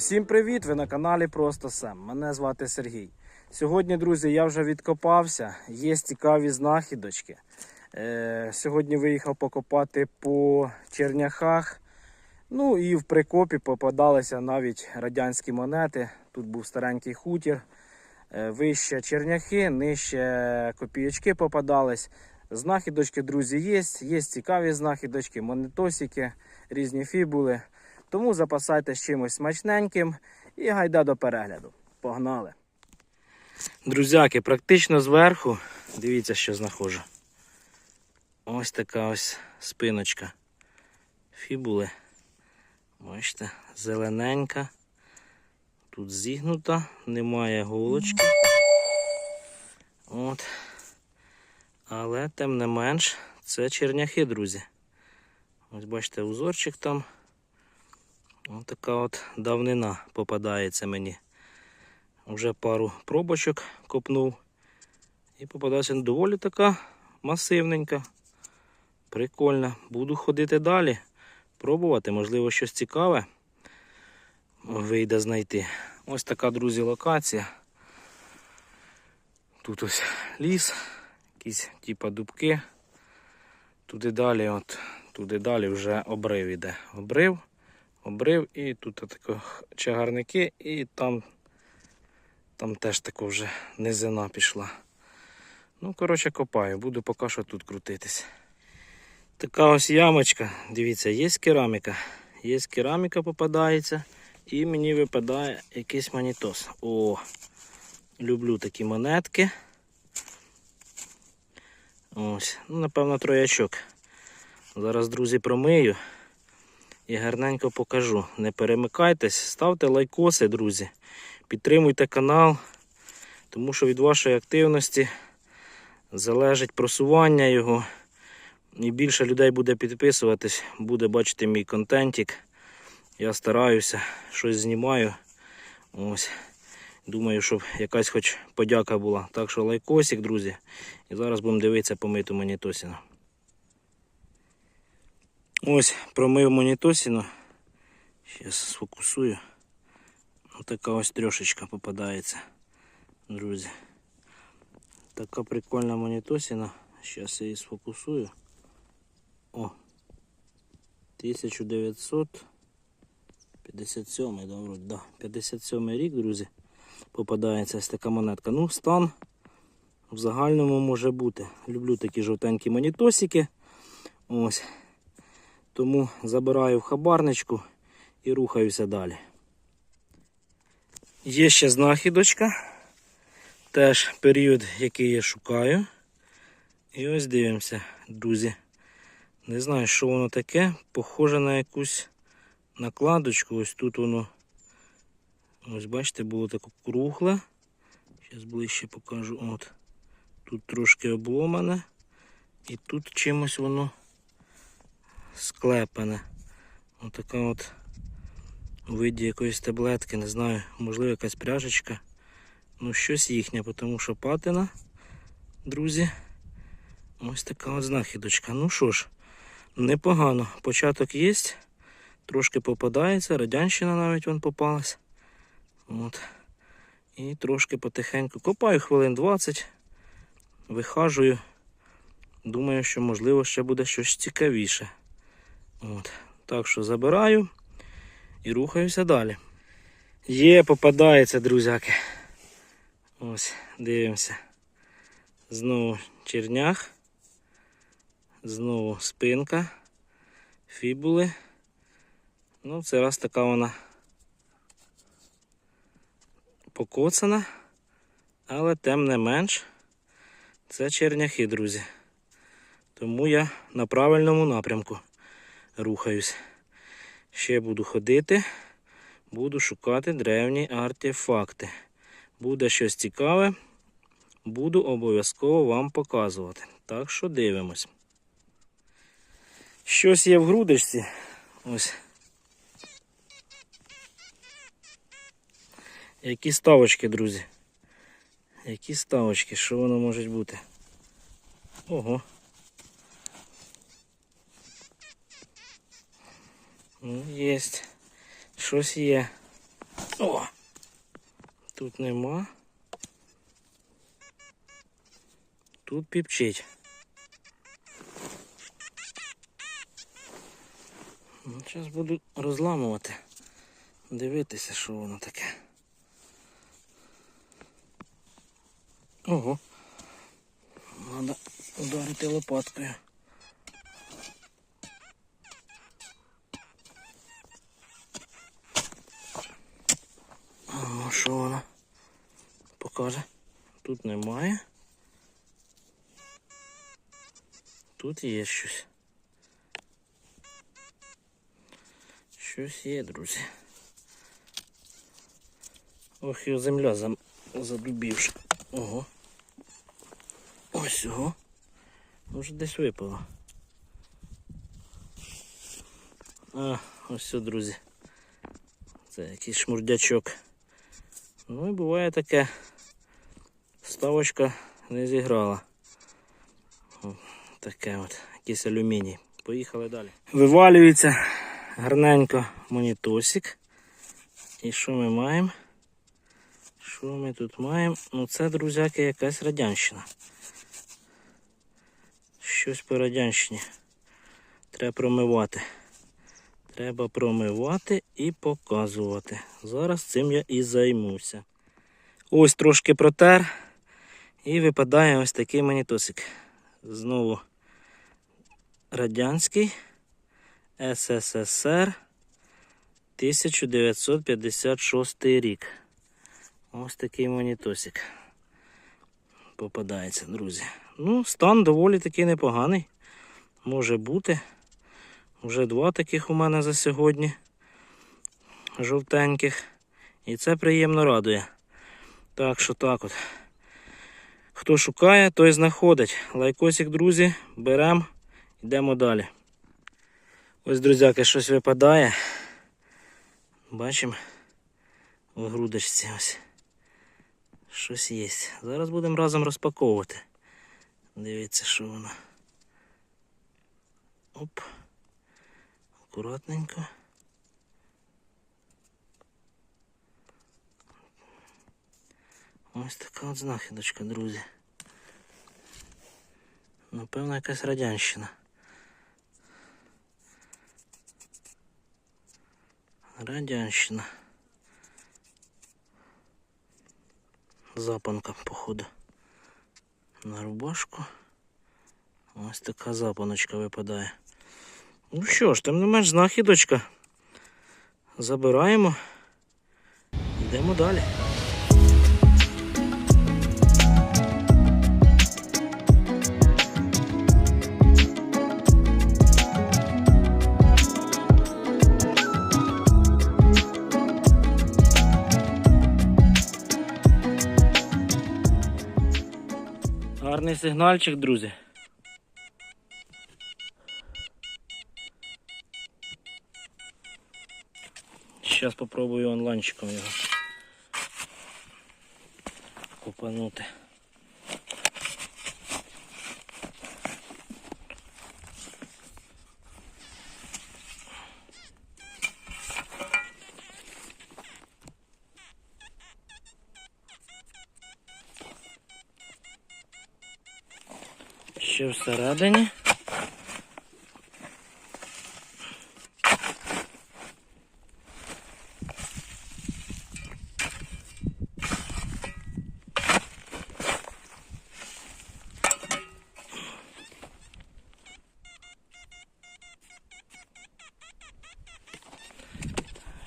Всім привіт! Ви на каналі Просто Сем. Мене звати Сергій. Сьогодні, друзі, я вже відкопався. Є цікаві знахідочки. Е, сьогодні виїхав покопати по черняхах. Ну і в прикопі попадалися навіть радянські монети. Тут був старенький хутір. Е, вище черняхи, нижче копійочки попадались. Знахідочки, друзі, є. Є цікаві знахідочки, монетосики, різні фібули. Тому запасайтесь чимось смачненьким і гайда до перегляду. Погнали! Друзяки, практично зверху, дивіться, що знаходжу. Ось така ось спиночка фібули. Бачите, зелененька. Тут зігнута, немає голочки. От. Але тим не менш, це черняхи, друзі. Ось бачите, узорчик там. Ось така от давнина попадається мені. Вже пару пробочок копнув. І попадається доволі така масивненька. Прикольна. Буду ходити далі, пробувати, можливо, щось цікаве вийде знайти. Ось така, друзі, локація. Тут ось ліс, якісь типа дубки. Туди далі, от, туди далі вже обрив іде. Обрив обрив і тут такі чагарники, і там там теж тако вже низина пішла. Ну, коротше, копаю, буду поки що тут крутитись. Така ось ямочка, дивіться, є кераміка. Є кераміка попадається, і мені випадає якийсь манітос. О, люблю такі монетки. Ось, ну, напевно, троячок. Зараз, друзі, промию і гарненько покажу. Не перемикайтесь, ставте лайкоси, друзі. Підтримуйте канал, тому що від вашої активності залежить просування його. І більше людей буде підписуватись, буде бачити мій контентик. Я стараюся, щось знімаю. Ось. Думаю, щоб якась хоч подяка була. Так що лайкосик, друзі. І зараз будемо дивитися помиту монітосіну. Ось промив монітосіну. Зараз сфокусую. Ось така ось трьошечка попадається, друзі. Така прикольна монітосіна. Зараз я її сфокусую. О! 1957 да, вроде, да, 57 рік, друзі. Попадається ось така монетка. Ну, стан в загальному може бути. Люблю такі жовтенькі монітосики. Ось. Тому забираю в хабарничку і рухаюся далі. Є ще знахідочка. Теж період, який я шукаю. І ось дивимося, друзі. Не знаю, що воно таке. Похоже на якусь накладочку. Ось тут воно. Ось бачите, було таке кругле. Зараз ближче покажу. От. Тут трошки обломане. І тут чимось воно склепане. Отака от у виді якоїсь таблетки, не знаю, можливо якась пряжечка. Ну, щось їхнє, тому що патина, друзі. Ось така от знахідочка. Ну що ж, непогано. Початок є, трошки попадається, радянщина навіть вон попалась. От. І трошки потихеньку копаю хвилин 20, вихажую. Думаю, що можливо ще буде щось цікавіше. От. Так що забираю і рухаюся далі. Є, попадається, друзяки. Ось, дивимося. Знову чернях. Знову спинка. Фібули. Ну, це раз така вона покоцана, але тим не менш це черняхи, друзі. Тому я на правильному напрямку рухаюсь. Ще буду ходити, буду шукати древні артефакти. Буде щось цікаве, буду обов'язково вам показувати. Так що дивимось. Щось є в грудочці. Ось. Які ставочки, друзі? Які ставочки? Що воно може бути? Ого. Ну, єсть. Щось є. О! Тут нема. Тут піпчить. Зараз буду розламувати, дивитися, що воно таке. Ого. Треба ударити лопаткою. А, що воно? Покаже. Тут немає. Тут є щось. Щось є, друзі. Ох, і земля зам... задубівша. Ого. Ось ого. Може десь випало. А, ось все, друзі. Це якийсь шмурдячок. Ну і буває таке. Ставочка не зіграла. Таке от, якийсь алюміній. Поїхали далі. Вивалюється гарненько монітосик. І що ми маємо? Що ми тут маємо? Ну це, друзяки, якась радянщина. Щось по радянщині. Треба промивати. Треба промивати і показувати. Зараз цим я і займуся. Ось трошки протер. І випадає ось такий монітосик. Знову радянський СССР 1956 рік. Ось такий монітосик. Попадається, друзі. Ну, стан доволі таки непоганий. Може бути. Вже два таких у мене за сьогодні. Жовтеньких. І це приємно радує. Так що так от. Хто шукає, той знаходить. Лайкосик, друзі, беремо, йдемо далі. Ось, друзяки, щось випадає. Бачимо в грудочці ось. Щось є. Зараз будемо разом розпаковувати. Дивіться, що воно. Оп. Акуратненько. Ось така от знахідочка, друзі. Напевно, якась радянщина. Радянщина. Запанка, походу. На рубашку. Ось така запаночка випадає. Ну що ж, тим не менш знахідочка. Забираємо. Йдемо далі. Гарний сигнальчик, друзі. Зараз попробую онлайнчиком його купанути. Ще всередині.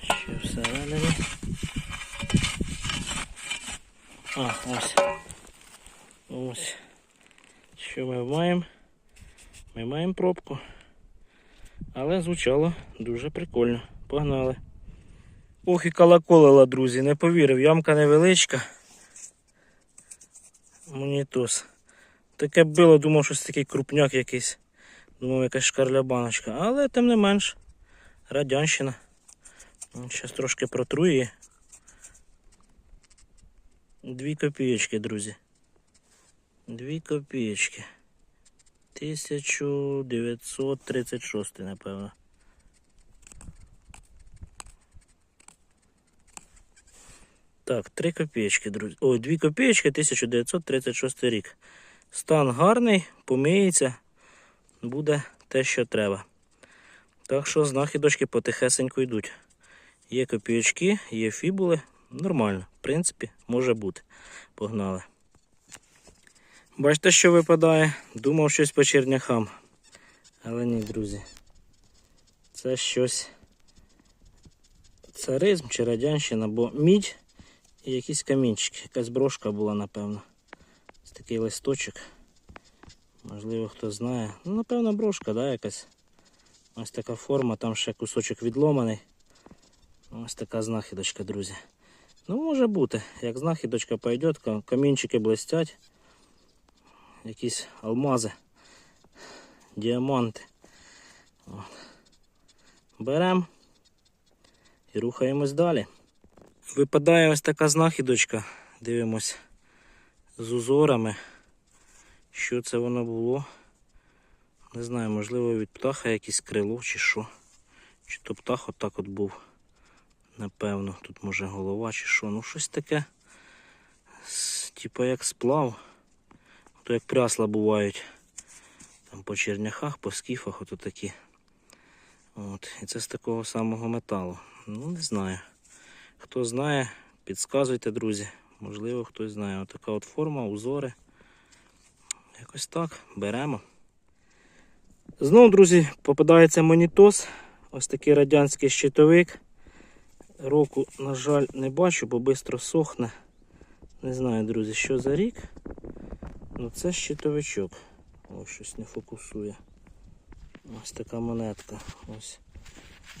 Ще всередині. А, ось. Ось. Що ми маємо? Ми маємо пробку. Але звучало дуже прикольно. Погнали. Ох і колоколила, друзі, не повірив, ямка невеличка. Монітос. Таке було, думав, щось такий крупняк якийсь. Думав, якась шкарлябаночка. Але тим не менш, радянщина. Зараз трошки протру її. Дві копієчки, друзі. Дві копієчки. 1936, напевно. Так, 3 копійки, друзі. Ой, 2 копійки, 1936 рік. Стан гарний, помиється, буде те, що треба. Так що знахідочки потихесенько йдуть. Є копійочки, є фібули. Нормально, в принципі, може бути. Погнали. Бачите, що випадає? Думав щось по черняхам. Але ні, друзі. Це щось царизм чи радянщина, бо мідь і якісь камінчики. Якась брошка була, напевно. Ось такий листочок. Можливо, хто знає. Ну, напевно, брошка, да, якась. Ось така форма, там ще кусочок відломаний. Ось така знахідочка, друзі. Ну, може бути, як знахідочка пойде, камінчики блистять. Якісь алмази, діаманти. Беремо і рухаємось далі. Випадає ось така знахідочка. Дивимось з узорами. Що це воно було? Не знаю, можливо від птаха якесь крило чи що. Чи то птах отак от був. Напевно, тут може голова чи що. Ну щось таке. Типа як сплав. То як прясла бувають. Там по черняхах, по скіфах, ото такі. От. І це з такого самого металу. Ну, не знаю. Хто знає, підказуйте, друзі. Можливо, хтось знає. Отака от форма, узори. Якось так. Беремо. Знову, друзі, попадається монітос. Ось такий радянський щитовик. Року, на жаль, не бачу, бо швидко сохне. Не знаю, друзі, що за рік. Ну це щитовичок. Ось щось не фокусує. Ось така монетка. Ось.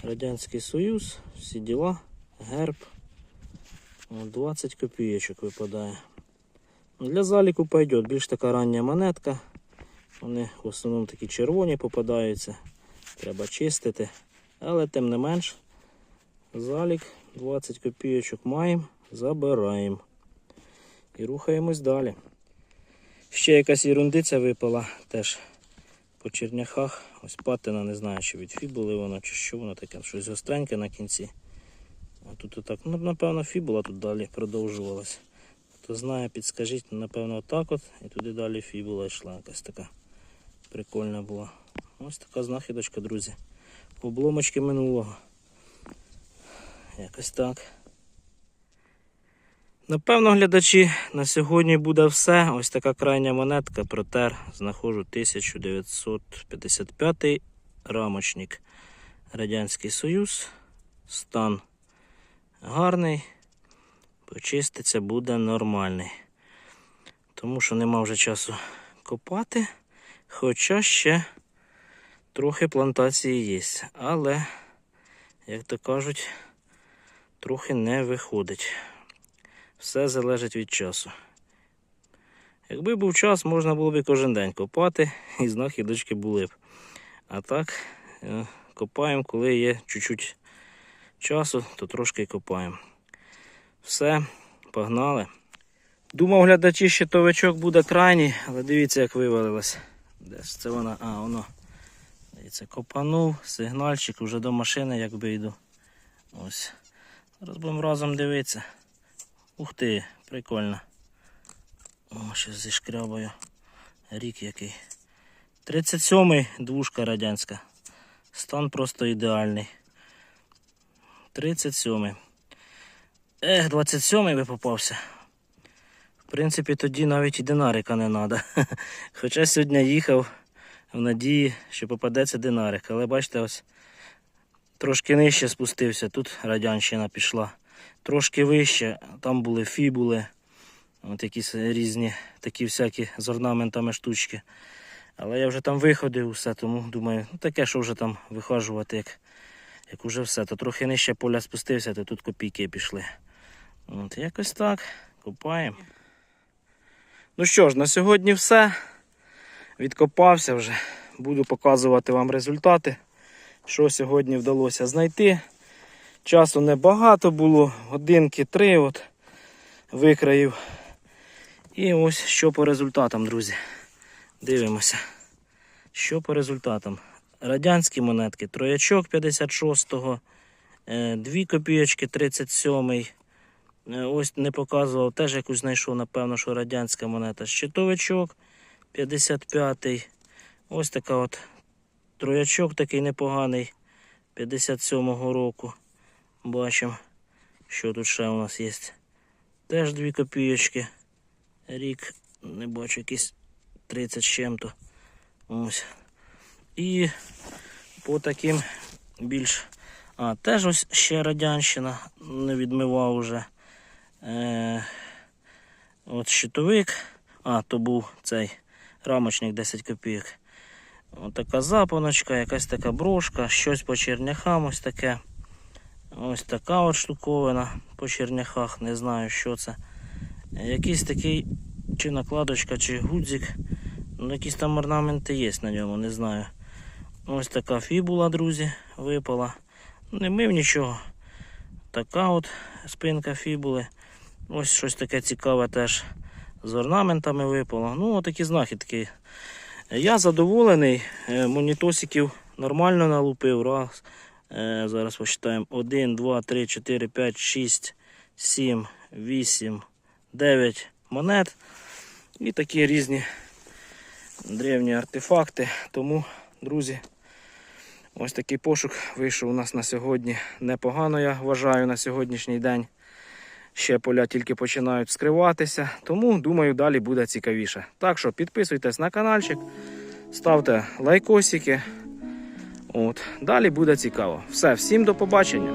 Радянський Союз, всі діла, герб. 20 копійочок випадає. Ну, Для заліку пойде, більш така рання монетка. Вони в основному такі червоні попадаються. Треба чистити. Але тим не менш, залік 20 копійочок маємо, забираємо. І рухаємось далі. Ще якась ерундиця випала теж по черняхах. Ось патина, не знаю, чи від фібули вона, чи що воно таке, щось гостреньке на кінці. А тут отак, ну, напевно, фібула тут далі продовжувалась. Хто знає, підскажіть, напевно, отак от, і туди далі фібула йшла якась така. Прикольна була. Ось така знахідочка, друзі. Обломочки минулого. Якось так. Напевно, глядачі, на сьогодні буде все. Ось така крайня монетка, протер. Знаходжу 1955 рамочник. Радянський Союз. Стан гарний. Почиститься буде нормальний. Тому що нема вже часу копати. Хоча ще трохи плантації є. Але, як то кажуть, трохи не виходить. Все залежить від часу. Якби був час, можна було б кожен день копати, і знахідочки були б. А так, е, копаємо, коли є чуть-чуть часу, то трошки копаємо. Все, погнали. Думав, глядачі, що товичок буде крайній, але дивіться, як вивалилось. Де ж це вона? А, воно. Дивіться, копанув, сигнальчик, вже до машини якби йду. Ось. Зараз будемо разом дивитися. Ух ти, прикольно. О, щось зі шкрябою. Рік який. 37-й двушка радянська. Стан просто ідеальний. 37-й. Ех, 27-й би попався. В принципі, тоді навіть і динарика не треба. Хоча сьогодні їхав в надії, що попадеться динарик. Але бачите, ось трошки нижче спустився. Тут радянщина пішла. Трошки вище, там були фібули, от якісь різні такі всякі з орнаментами штучки. Але я вже там виходив усе, тому думаю, ну таке, що вже там вихажувати, як, як уже все. То трохи нижче поля спустився, то тут копійки пішли. От якось так. Копаємо. Ну що ж, на сьогодні все. Відкопався вже. Буду показувати вам результати, що сьогодні вдалося знайти. Часу небагато було, годинки три от викраїв. І ось що по результатам, друзі. Дивимося. Що по результатам? Радянські монетки, троячок 56-го, 2 копійочки 37-й, Е, Ось не показував, теж якусь знайшов, напевно, що радянська монета. Щитовичок 55-й. Ось така от троячок такий непоганий 57-го року. Бачимо, що тут ще у нас є. Теж 2 копійочки. Рік, не бачу, якийсь 30 з чим-то. І по таким більш. А, теж ось ще радянщина, не відмивав уже. Е, от щитовик. А, то був цей рамочник 10 копійок. Ось така запоночка, якась така брошка, щось по черняхам ось таке. Ось така от штуковина по черняхах, не знаю, що це. Якийсь такий, чи накладочка, чи гудзик. Ну, якісь там орнаменти є на ньому, не знаю. Ось така фібула, друзі, випала. Не мив нічого. Така от спинка фібули. Ось щось таке цікаве теж з орнаментами випало. Ну, отакі знахідки. Я задоволений. Е, Монітосиків нормально налупив. Раз. Е, Зараз посчитаємо. 1, 2, 3, 4, 5, 6, 7, 8, 9 монет. І такі різні древні артефакти. Тому, друзі, ось такий пошук вийшов у нас на сьогодні. Непогано, я вважаю, на сьогоднішній день. Ще поля тільки починають скриватися, тому думаю, далі буде цікавіше. Так що підписуйтесь на каналчик, ставте лайкосики. От. Далі буде цікаво. Все, всім до побачення.